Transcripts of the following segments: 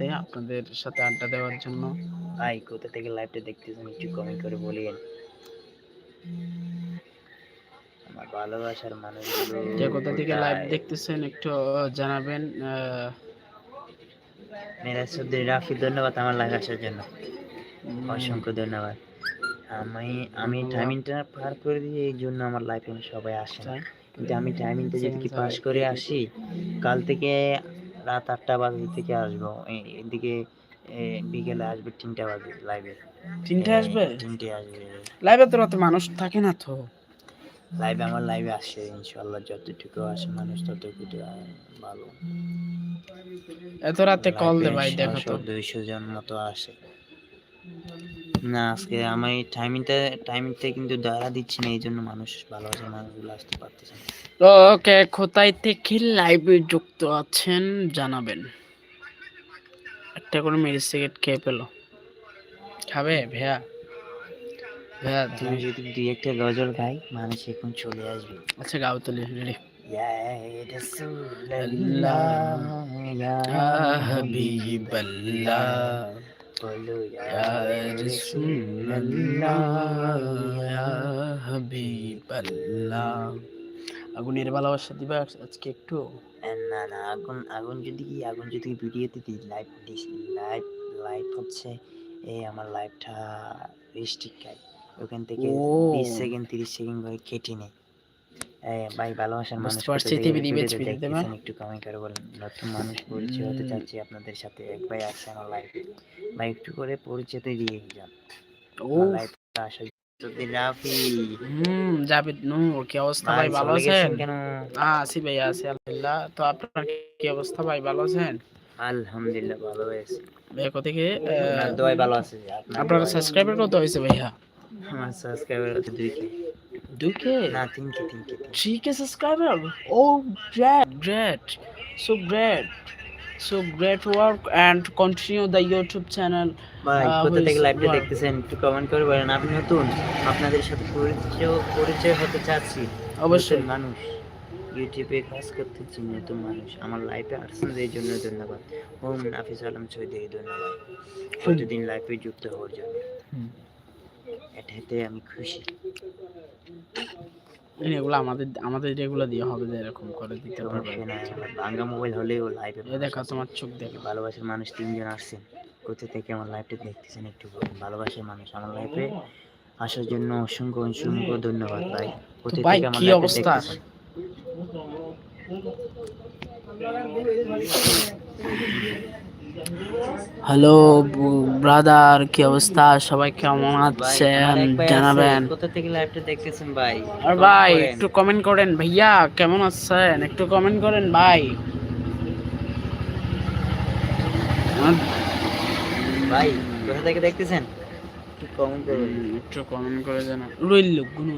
সাথে আপনাদের সাথে আড্ডা দেওয়ার জন্য। ভাই কোথা থেকে লাইভটা দেখতেছেন একটু কমেন্ট করে বলিয়েন। আমার ভালোবাসার মানুষগুলো যে কোথা থেকে লাইভ দেখতেছেন একটু জানাবেন মেরা চৌধুরী রাফি ধন্যবাদ আমার লাইভ আসার জন্য। অসংখ্য ধন্যবাদ। আমি আমি টাইমিংটা পার করে দিয়ে এই জন্য আমার লাইফে সবাই আসে না। কিন্তু আমি টাইমিংটা যদি কি পাস করে আসি কাল থেকে রাত আটটা বাজে থেকে আসব। এদিকে বিকেলে আসবে তিনটা বাজে লাইভে তিনটে আসবে? তিনটে আসবে। লাইভে তো রাতে মানুষ থাকে না তো। লাইভে আমার লাইভে আসে ইনশাল্লাহ যতটুকু আসে মানুষ ততটুকু ভালো। এত রাতে কল দে ভাই দেখো তো। দুইশো জন মতো আসে। না আজকে আমি টাইমিংটা টাইমিংটা কিন্তু ধরা দিচ্ছি না এই জন্য মানুষ ভালোবাসার মানুষগুলো আসতে পারতেছে ওকে কোথায় থেকে লাইভে যুক্ত আছেন জানাবেন। একটা করে মেরি সিগারেট খেয়ে পেল খাবে ভেয়া? ভেয়া তুমি যদি দুই একটা গজল গাই মানুষ এখন চলে আসবে। আচ্ছা গাও তুলি রেডি ইয়া রাসূলুল্লাহ, ইয়া ইয়া রাসূলুল্লাহ ইয়া আগুনের ভালোবাসা দিবা আজকে একটু। না না আগুন আগুন যদি কি আগুন যদি ভিডিওতে দিই লাইভ লাইভ লাইভ হচ্ছে এই আমার লাইভটা রিস্ট্রিক্ট ওখান থেকে। বিশ সেকেন্ড তিরিশ সেকেন্ড করে কেটে নেই। ভাই ভালোবাসার মানুষ পারছি, একটু কমেন্ট করে বলেন। নতুন মানুষ পরিচয় হতে চাচ্ছি আপনাদের সাথে এক ভাই আসছে আমার লাইভে ভাই একটু করে পরিচয় দিয়ে যান। ও লাইভটা আসা হুম জাবিদ নূর কি অবস্থা ভাই ভালো আছেন? আছি ভাই আছি আলহামদুলিল্লাহ। তো আপনার কি অবস্থা ভাই ভালো আছেন? আলহামদুলিল্লাহ ভালো হয়েছে ভাই কোথা থেকে আপনার দোয়াই ভালো আছে আপনার সাবস্ক্রাইবার কত হয়েছে ভাইয়া? আমার সাবস্ক্রাইবার হচ্ছে দুই কে দুই কে না তিন কে তিন K three K subscriber O great great so great so great work and continue the YouTube channel ভাই কোথা থেকে লাইভটা দেখতেছেন একটু কমেন্ট করে বলেন। আপনি নতুন? আপনাদের সাথে পরিচয় পরিচয় হতে চাচ্ছি। অবশ্যই। মানুষ। ইউটিউবে কাজ করতেছি নতুন মানুষ। আমার লাইফে আসছেন এই জন্য ধন্যবাদ। ওম নাফিস আলম চৌধুরী ধন্যবাদ। প্রতিদিন লাইফে যুক্ত হওয়ার জন্য। এটাতে আমি খুশি। এগুলো আমাদের আমাদের এগুলো দিয়ে হবে যে এরকম করে দিতে পারবে। ভাঙ্গা মোবাইল হলেও লাইভে এ দেখা তোমার চোখ দেখে। ভালোবাসার মানুষ তিনজন আসছেন কোথা থেকে আমার লাইফটা দেখতেছেন একটু বলুন? ভালোবাসার মানুষ। আমার লাইফে আসার জন্য অসংখ্য অসংখ্য ধন্যবাদ ভাই। কোথা থেকে আমার অবস্থা? দেখতেছেন? হ্যালো ব্রাদার কি অবস্থা? সবাই কেমন আছেন? জানাবেন। কোথা থেকে লাইভটা দেখতেছেন ভাই? আর ভাই একটু কমেন্ট করেন। ভাইয়া কেমন আছেন? একটু কমেন্ট করেন ভাই। ভাই কোথা থেকে দেখতেছেন? একটু কমেন্ট করুন একটু কমেন্ট করে জানা রইল গুনো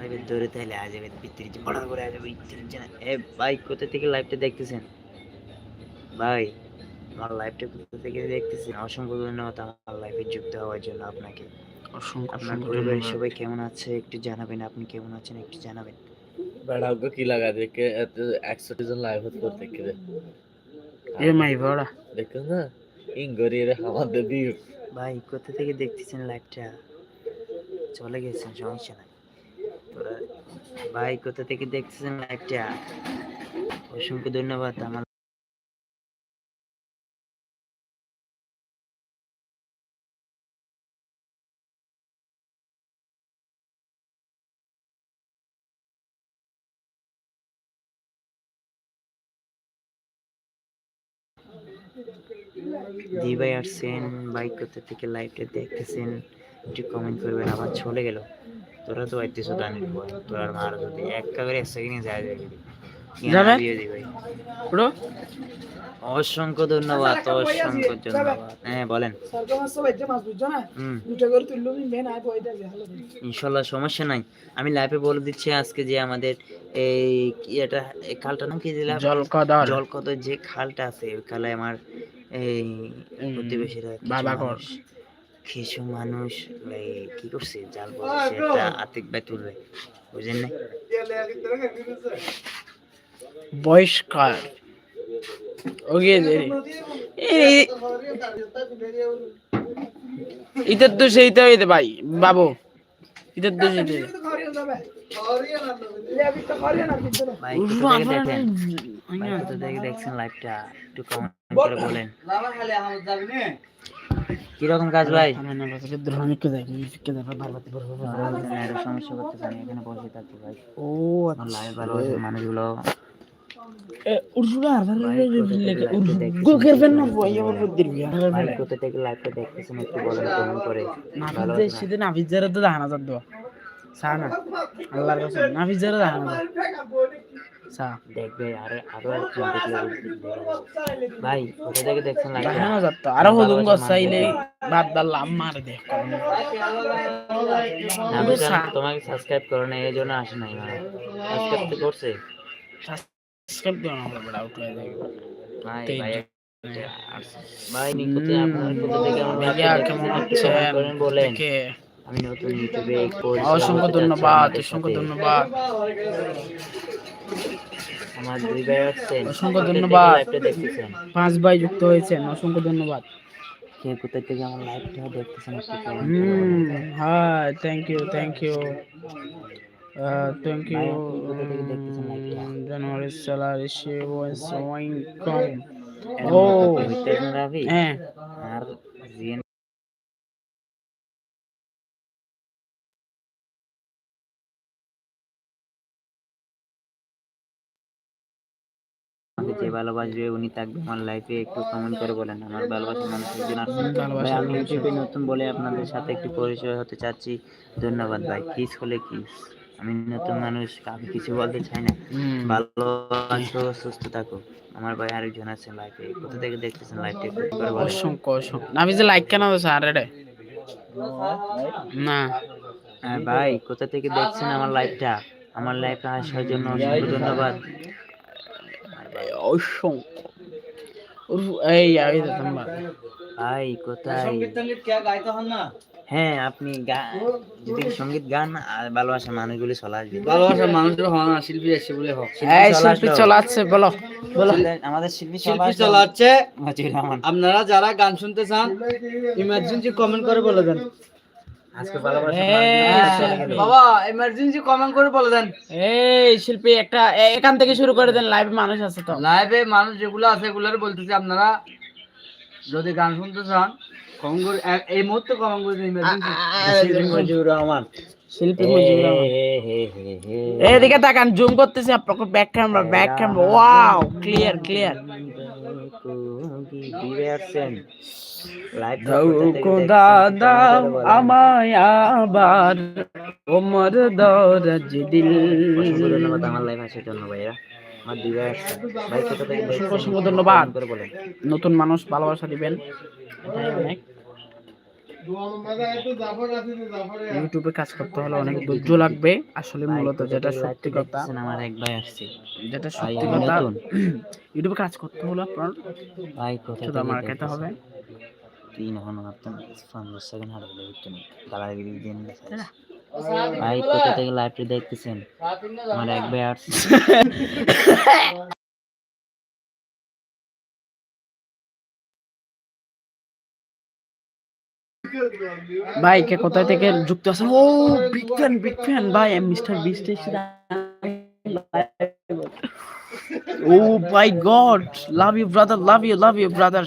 আরে ধরে তাহলে আজ এবার ভিতরে যে বড় করে আজ ভিতরে যে এ ভাই কোথা থেকে লাইভটা দেখতেছেন? ভাই। আমার লাইভটা কোথা থেকে দেখতেছেন অসংখ্য ধন্যবাদ আমার লাইফে যুক্ত হওয়ার জন্য আপনাকে। অসংখ্য আপনার পরিবারের সবাই কেমন আছে? একটু জানাবেন আপনি কেমন আছেন? একটু জানাবেন। বেড়াকে কি লাগা? দেখে একশো জন লাইভ হতে করতে দেখে এ মাই বড়া। দেখো না ইং গরিয়ে আমাদের দিও ভাই কোথা থেকে দেখতেছেন লাইভটা চলে গেছেন সমস্যা নাই। ভাই কোথা থেকে দেখতেছেন লাইভটা অসংখ্য ধন্যবাদ আমার দি ভাই আসছেন, বাইক করতে থেকে লাইভটা দেখতেছেন, একটু কমেন্ট করবেন, আবার চলে গেল। তোরা তো আইতেছো দানের পর, তোর মার যদি এক করে এক সেকেন্ডে যায় যায় অসংখ্য ধন্যবাদ অসংখ্য ধন্যবাদ। হ্যাঁ বলেন। ইনশাল্লাহ সমস্যা নাই। আমি লাইভে বলে দিচ্ছি আজকে যে আমাদের এই কি এটা এই খালটার নাম কি দিলাম? জলকদর। জলকদর যে খালটা আছে ওই খালে আমার এই প্রতিবেশীরা। মানুষ কিছু মানুষ কি করছে? জাল বলছে একটা আতিক ভাই তুলবে। বুঝেন না বহিষ্কার। এই- তো সেইটা হইতে ভাই বাবু। ঈদের তো। সেইটা দেখছেন লাইভটা একটু কমেন্ট করে বলেন। কীরকম কাজ ভাই? সমস্যা করতে জানি এখানে বসে থাকি ভাই। ও লাইভ ভালোবাসে মানুষগুলো ভাই, থেকে live টা দেখতেছেন? গো করবেন না ভাই আমার দিবি ভাই কোথা থেকে লাইভটা দেখতেছেন একটু বলেন কমেন্ট করে। নাফিজ সেদিন নাফিজ যারা তো দেখানো যাত সা না আল্লাহর কাছে নাফিজ যারা দেখানো যাত সা দেখবে আর আরও একজন দেখলে ভাই কোথা থেকে দেখছেন লাইভটা দেখানো যাত আরও হদুম গছাইলে বাদ দেখ তোমাকে সাবস্ক্রাইব করো না এই জন্য আসে নাই মানে। সাবস্ক্রাইব করছে। সাবস্ক্রাইব দিও না আমরা বড় আউট হয়ে যাবে ভাই তেইশ ভাই আসছে। ভাই নিকুতে আপনার কোথা থেকে আমার ভাইয়া লাইভটা কেমন দেখতেছেন? আছেন? করেন বলেন। আমি নতুন ইউটিউবে অসংখ্য ধন্যবাদ অসংখ্য ধন্যবাদ। আমার দুই ভাই আসছেন। অসংখ্য ধন্যবাদ। লাইভটা দেখতেছেন। পাঁচ ভাই যুক্ত হয়েছেন অসংখ্য ধন্যবাদ। কে কোথা থেকে আমার লাইভটা দেখতেছেন হুম। Hi thank you thank you thank you Pabitra Rabi হ্যাঁ আর জিএন আমাকে যে ভালোবাসবে উনি থাকবে আমার লাইফে একটু কমেন্ট করে বলেন। আমার ভালোবাসার মানুষ একজন আছে। ভাই, আমি ইউটিউবে নতুন বলে আপনাদের সাথে একটু পরিচয় হতে চাচ্ছি। ধন্যবাদ ভাই। কিস হলে কিস আমি নতুন মানুষ কাউকে কিছু বলতে চাই না। ভালো আছো সুস্থ থাকো। আমার ভাই আরেকজন আছে লাইফে কোথা থেকে দেখতেছেন লাইফটা একটু করে বলেন। অসংখ্য অসংখ্য। না যে লাইক কেন দিছো আরে রে? না। হ্যাঁ ভাই কোথা থেকে দেখছেন আমার লাইফটা আমার লাইফে আসার জন্য অসংখ্য ধন্যবাদ। অসংখ্য। এই এই ধন্যবাদ। ভাই কোথায়? হ্যাঁ আপনি যদি সংগীত গান আর ভালোবাসা মানুষগুলি চলে আসবে। ভালোবাসার মানুষের হওয়া না শিল্পী এসে বলে হোক এই শিল্পী। চলে আসছে বলো। বলো। আমাদের শিল্পী শিল্পী চলে আপনারা যারা গান শুনতে চান ইমার্জেন্সি কমেন্ট করে বলে দেন। আজকে ভালোবাসা মানুষগুলি। বাবা ইমার্জেন্সি কমেন্ট করে বলে দেন। এই শিল্পী একটা এখান থেকে শুরু করে দেন লাইভে মানুষ আছে তো। লাইভে মানুষ যেগুলো আছে এগুলোর বলতেছি আপনারা যদি গান শুনতে চান এ- এই মুহূর্তে মজিবুর রহমান। শিল্পী মুজিবুর এদিকে তাকান জুম করতেছি back camera back camera wow clear clear দাদা আমায় আবার ওমর দরজ দিল। ধন্যবাদ আমার লাইভ আসার জন্য ভাইয়া অসংখ্য ধন্যবাদ। নতুন মানুষ ভালোবাসা দিবেন। অনেক। ইউটিউবে কাজ করতে হলে অনেক ধৈর্য লাগবে। আসলে মূলত যেটা সত্যি কথা আমার এক ভাই আসছে। যেটা সত্যি কথা ইউটিউবে কাজ করতে হলে আপনার ভাই কোথা আমার খেতে হবে? তিন হন আপনি পনেরো সেকেন্ড দিন ভাই কোথা থেকে লাইভটি দেখতেছেন? আমার এক ভাই আসছে। ভাই কে কোথায় থেকে যুক্ত আছেন oh big fan big fan ভাই mister Beast oh my god love you brother love you love you brother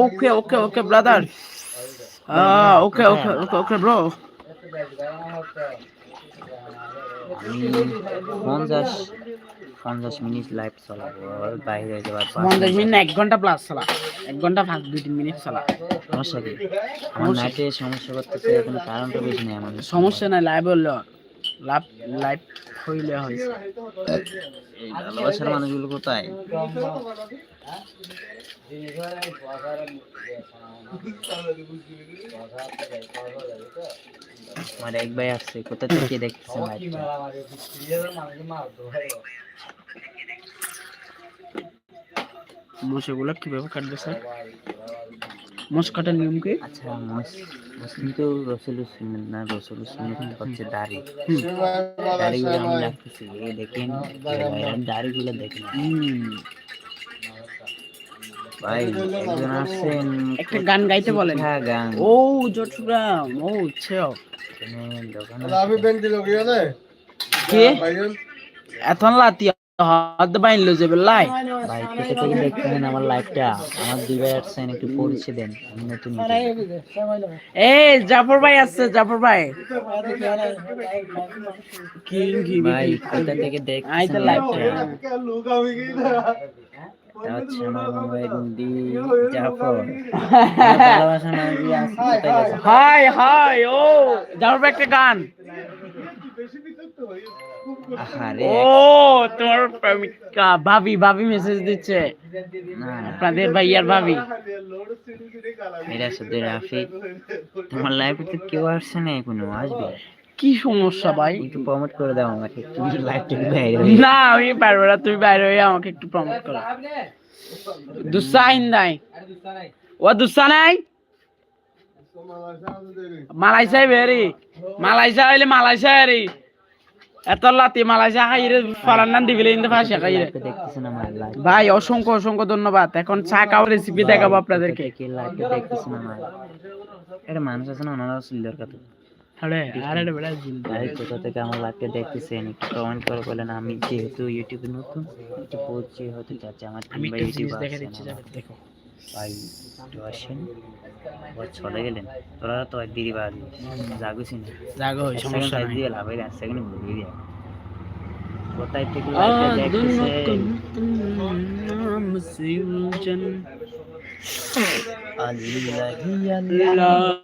okay okay okay brother okay okay okay okay bro পঞ্চাশ পঞ্চাশ মিনিট লাইভ চালাবো বাইরে যাওয়ার পঞ্চাশ মিনিট এক ঘণ্টা প্লাস চালা। এক ঘণ্টা পাঁচ দুই তিন মিনিট চালা। সমস্যা কি? আমার নাইটে সমস্যা করতেছে কারণটা বেশি নেই আমাদের। সমস্যা নাই লাইভ হইলে লাভ লাইভ হইলে হয়েছে। ভালোবাসার মানুষগুলো কোথায়? আমার এক ভাই আসছে কোথা থেকে দেখতেছেন লাইভটা মোষগুলো কীভাবে কাটবে স্যার? মোষ কাটার নিয়ম কি? আচ্ছা মুস- মুসলিম তো রসুল সুন্নত না রসুল সুন্নত হচ্ছে দাড়ি। হুম। দাড়িগুলো আমি রাখতেছি এই দেখেন দাড়িগুলো দেখেন। হুম। ভাই একজন আসছেন একটা গান গাইতে বলেন। হ্যাঁ গান। ও চট্টগ্রাম ও ছেও। আমি ব্যাংক দিল কে ভাইজান এখন লাতি হাত বাইনলো যে বেলাই ভাই কোথা থেকে দেখতেছেন আমার লাইফটা। আমার দুই ভাই আসছেন একটু পরিচয় দেন। আমি নতুন এই জাফর ভাই আসছে জাফর ভাই কি কি ভাই। কোথা থেকে আই তো দেখতেছেন হাই হাই ও জাফর একটা গান। ও তোমার প্রেমিকা ভাবি ভাবি মেসেজ দিচ্ছে। আপনাদের ভাইয়ার ভাবি। এটা শুধু রাফি তোমার লাইফে তো কেউ আসছে না এখনও আসবে? কি সমস্যা ভাই? একটু প্রমোট করে দাও আমাকে তুমি লাইফটা বাইরে না আমি পারব না তুমি বাইরে হয়ে আমাকে একটু প্রমোট করো। দুসা হিন্দাই ও দুসা নাই মালাইসাই বেরি মালাইসা হইলে মালাইসা হেরি। এত লাতি মালাইসা খাইরে ফারান্নান দিবিলে ইন্দে ফাঁসে খাইরে। ভাই অসংখ্য অসংখ্য ধন্যবাদ। এখন চা খাওয়ার রেসিপি দেখাবো আপনাদেরকে। এটা মানুষ আছে না ওনারা আরে আরে বেড়া ভাই কোথা থেকে আমার লাইফটা দেখতেছেন একটু কমেন্ট করে বলেন আমি যেহেতু ইউটিউবে নতুন একটু পরিচয় হতে চাচ্ছি আমার তিন ভাই একটা ইউটিউব জিনিস দিচ্ছি দেখো। ভাই একটু আসেন আবার চলে গেলেন। তোরা তো এক দিদি বাড়ি জাগুছি না। জাগো সমস্যা নাই। দিয়ে লাভ সেকেন্ড দিয়ে কোথায় থেকে লাইভটা দেখতেছেন নাম সিউজন আল্লাহি আল্লাহ।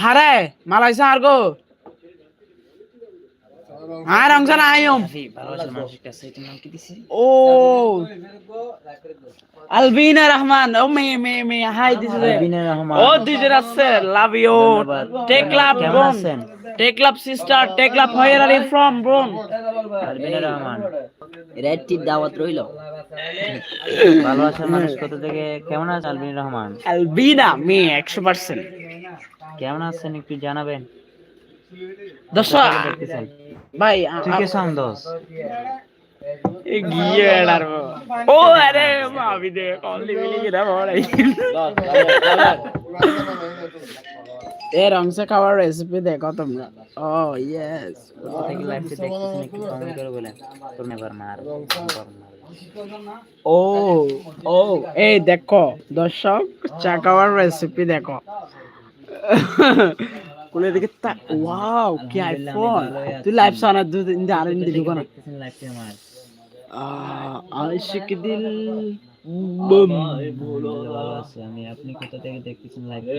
হারে মালাইসা আর গো। আর অংশ না আইম রাফি ভালোবাসার মানুষের কাছে এটার নাম কি দিছি? ও আলবিনা রহমান ও মে মে মে হাই দিস বিনয় রহমান ও দিজের আছে love you. Take love take love sister take love where are you from ব্রোন বিনয় রহমান রেডটির দাওয়াত রইল। ভালোবাসার মানুষ কোথা থেকে কেমন আছে আলবিন রহমান? আলবিনা মে 100% কেমন আছেন একটু জানাবেন? দর্শক ভাই তুই কে ও আরে ভাবি দে এর অংশ খাওয়ার রেসিপি দেখো তোমরা। ও ইয়েস থেকে লাইভটা দেখতেছেন একটু কমেন্ট করে বলেন তোর এবার মার ও ও এই দেখো দর্শক চা খাওয়ার রেসিপি দেখো। কোলে দিকে তা ওয়াও কি আইফোন তুই লাইভ সানা দু দিন আর দিলু কোনা লাইভটা আমার? আশিক দিল। আমি আপনি কোথা থেকে দেখতেছেন লাইভটা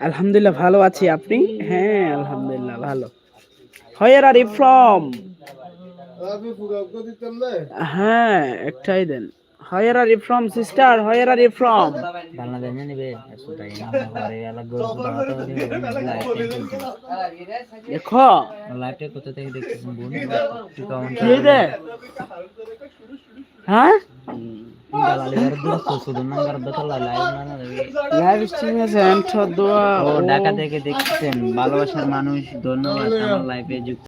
আলহামদুলিল্লাহ ভালো আছি আপনি? হ্যাঁ আলহামদুলিল্লাহ ভালো। হোয়ার আর ইউ ফ্রম হ্যাঁ একটাই দেন। Where are you from sister where are from Bangladesh নিবে? দেখো। লাইভটা কোথা থেকে দেখতেছেন বোন একটু কমেন্ট হ্যাঁ করে ঢাকা থেকে দেখছেন ভালোবাসার মানুষ ধন্যবাদ আমার লাইফে যুক্ত।